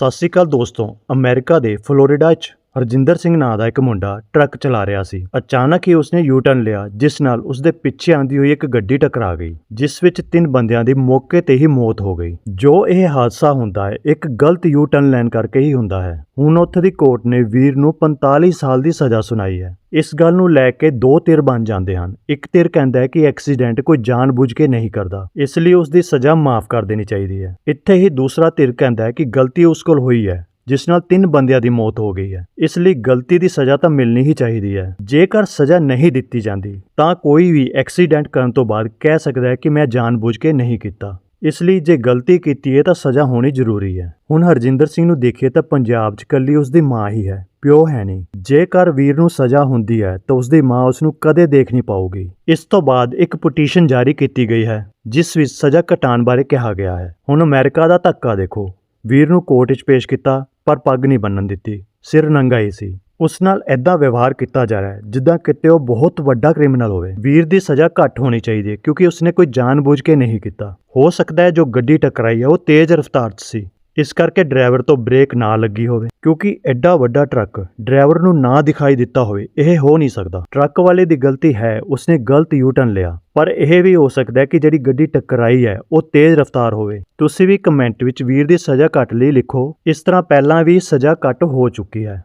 ਸਤਿ ਸ਼੍ਰੀ ਅਕਾਲ ਦੋਸਤੋ ਅਮਰੀਕਾ ਦੇ ਫਲੋਰੀਡਾ 'ਚ ਹਰਜਿੰਦਰ ਸਿੰਘ ਨਾਂ ਦਾ ਇੱਕ ਮੁੰਡਾ ਟਰੱਕ ਚਲਾ ਰਿਹਾ ਸੀ। ਅਚਾਨਕ ਹੀ ਉਸਨੇ ਯੂ ਟਰਨ ਲਿਆ, ਜਿਸ ਨਾਲ ਉਸਦੇ ਪਿੱਛੇ ਆਂਦੀ ਹੋਈ ਇੱਕ ਗੱਡੀ ਟਕਰਾ ਗਈ, ਜਿਸ ਵਿੱਚ ਤਿੰਨ ਬੰਦਿਆਂ ਦੀ ਮੌਕੇ ਤੇ ਹੀ ਮੌਤ ਹੋ ਗਈ। ਜੋ ਇਹ ਹਾਦਸਾ ਹੁੰਦਾ ਹੈ, ਇੱਕ ਗਲਤ ਯੂ ਟਰਨ ਲੈਣ ਕਰਕੇ ਹੀ ਹੁੰਦਾ ਹੈ। ਹੁਣ ਉੱਥੇ ਦੀ ਕੋਰਟ ਨੇ ਵੀਰ ਨੂੰ 45 ਸਾਲ ਦੀ ਸਜ਼ਾ ਸੁਣਾਈ ਹੈ। ਇਸ ਗੱਲ ਨੂੰ ਲੈ ਕੇ ਦੋ ਧਿਰ ਬਣ ਜਾਂਦੇ ਹਨ। ਇੱਕ ਧਿਰ ਕਹਿੰਦਾ ਹੈ ਕਿ ਐਕਸੀਡੈਂਟ ਕੋਈ ਜਾਣਬੁੱਝ ਕੇ ਨਹੀਂ ਕਰਦਾ, ਇਸ ਲਈ ਉਸ ਦੀ ਸਜ਼ਾ ਮਾਫ ਕਰ ਦੇਣੀ ਚਾਹੀਦੀ ਹੈ। ਇੱਥੇ ਹੀ ਦੂਸਰਾ ਧਿਰ ਕਹਿੰਦਾ ਹੈ ਕਿ ਗਲਤੀ ਉਸ ਕੋਲ ਹੋਈ ਹੈ। ਜਿਸ ਨਾਲ ਤਿੰਨ ਬੰਦਿਆਂ ਦੀ ਮੌਤ ਹੋ ਗਈ ਹੈ। ਇਸ ਲਈ ਗਲਤੀ ਦੀ ਸਜ਼ਾ ਤਾਂ ਮਿਲਣੀ ਹੀ ਚਾਹੀਦੀ ਹੈ। ਜੇਕਰ ਸਜ਼ਾ ਨਹੀਂ ਦਿੱਤੀ ਜਾਂਦੀ, ਤਾਂ ਕੋਈ ਵੀ ਐਕਸੀਡੈਂਟ ਕਰਨ ਤੋਂ ਬਾਅਦ ਕਹਿ ਸਕਦਾ ਹੈ ਕਿ ਮੈਂ ਜਾਣਬੁੱਝ ਕੇ ਨਹੀਂ ਕੀਤਾ। ਇਸ ਲਈ ਜੇ ਗਲਤੀ ਕੀਤੀ ਹੈ ਤਾਂ ਸਜ਼ਾ ਹੋਣੀ ਜ਼ਰੂਰੀ ਹੈ। ਹੁਣ ਹਰਜਿੰਦਰ ਸਿੰਘ ਨੂੰ ਦੇਖੀਏ ਤਾਂ ਪੰਜਾਬ 'ਚ ਕੱਲੀ ਉਸ ਦੀ ਮਾਂ ਹੀ ਹੈ, ਪਿਓ ਹੈ ਨਹੀਂ। ਜੇਕਰ ਵੀਰ ਨੂੰ ਸਜ਼ਾ ਹੁੰਦੀ ਹੈ, ਤਾਂ ਉਸ ਦੀ ਮਾਂ ਉਸ ਨੂੰ ਕਦੇ ਦੇਖ ਨਹੀਂ ਪਾਊਗੀ। ਇਸ ਤੋਂ ਬਾਅਦ ਇੱਕ ਪਟੀਸ਼ਨ ਜਾਰੀ ਕੀਤੀ ਗਈ ਹੈ, ਜਿਸ ਵਿੱਚ ਸਜ਼ਾ ਘਟਾਉਣ ਬਾਰੇ ਕਿਹਾ ਗਿਆ ਹੈ। ਹੁਣ ਅਮਰੀਕਾ ਦਾ ਧੱਕਾ ਦੇਖੋ। ਵੀਰ ਨੂੰ ਕੋਰਟ 'ਚ ਪੇਸ਼ ਕੀਤਾ ਪਰ ਪੱਗ ਨਹੀਂ ਬੰਨਣ ਦਿੱਤੀ। ਸਿਰ ਨੰਗਾ ਹੀ ਸੀ। ਉਸ ਨਾਲ ਐਦਾਂ ਵਿਵਹਾਰ ਕੀਤਾ ਜਾ ਰਿਹਾ ਹੈ, ਜਿੱਦਾਂ ਕਿਤੇ ਉਹ ਬਹੁਤ ਵੱਡਾ ਕ੍ਰਿਮੀਨਲ ਹੋਵੇ। ਵੀਰ ਦੀ ਸਜ਼ਾ ਘੱਟ ਹੋਣੀ ਚਾਹੀਦੀ ਹੈ, ਕਿਉਂਕਿ ਉਸਨੇ ਕੋਈ ਜਾਣਬੁੱਝ ਕੇ ਨਹੀਂ ਕੀਤਾ। ਹੋ ਸਕਦਾ ਹੈ ਜੋ ਗੱਡੀ ਟਕਰਾਈ ਹੈ, ਉਹ ਤੇਜ਼ ਰਫ਼ਤਾਰ 'ਚ ਸੀ। ਇਸ ਕਰਕੇ ਡਰਾਈਵਰ ਤੋਂ ਬ੍ਰੇਕ ਨਾ ਲੱਗੀ ਹੋਵੇ, ਕਿਉਂਕਿ ਐਡਾ ਵੱਡਾ ਟਰੱਕ ਡਰਾਈਵਰ ਨੂੰ ਨਾ ਦਿਖਾਈ ਦਿੱਤਾ ਹੋਵੇ, ਇਹ ਹੋ ਨਹੀਂ ਸਕਦਾ। ਟਰੱਕ ਵਾਲੇ ਦੀ ਗਲਤੀ ਹੈ, ਉਸਨੇ ਗਲਤ ਯੂ ਟਰਨ ਲਿਆ। ਪਰ ਇਹ ਵੀ ਹੋ ਸਕਦਾ ਹੈ ਕਿ ਜਿਹੜੀ ਗੱਡੀ ਟਕਰਾਈ ਹੈ, ਉਹ ਤੇਜ਼ ਰਫ਼ਤਾਰ ਹੋਵੇ। ਤੁਸੀਂ ਵੀ ਕਮੈਂਟ ਵਿੱਚ ਵੀਰ ਦੀ ਸਜ਼ਾ ਘੱਟ ਲਈ ਲਿਖੋ। ਇਸ ਤਰ੍ਹਾਂ ਪਹਿਲਾਂ ਵੀ ਸਜ਼ਾ ਘੱਟ ਹੋ ਚੁੱਕੀ ਹੈ।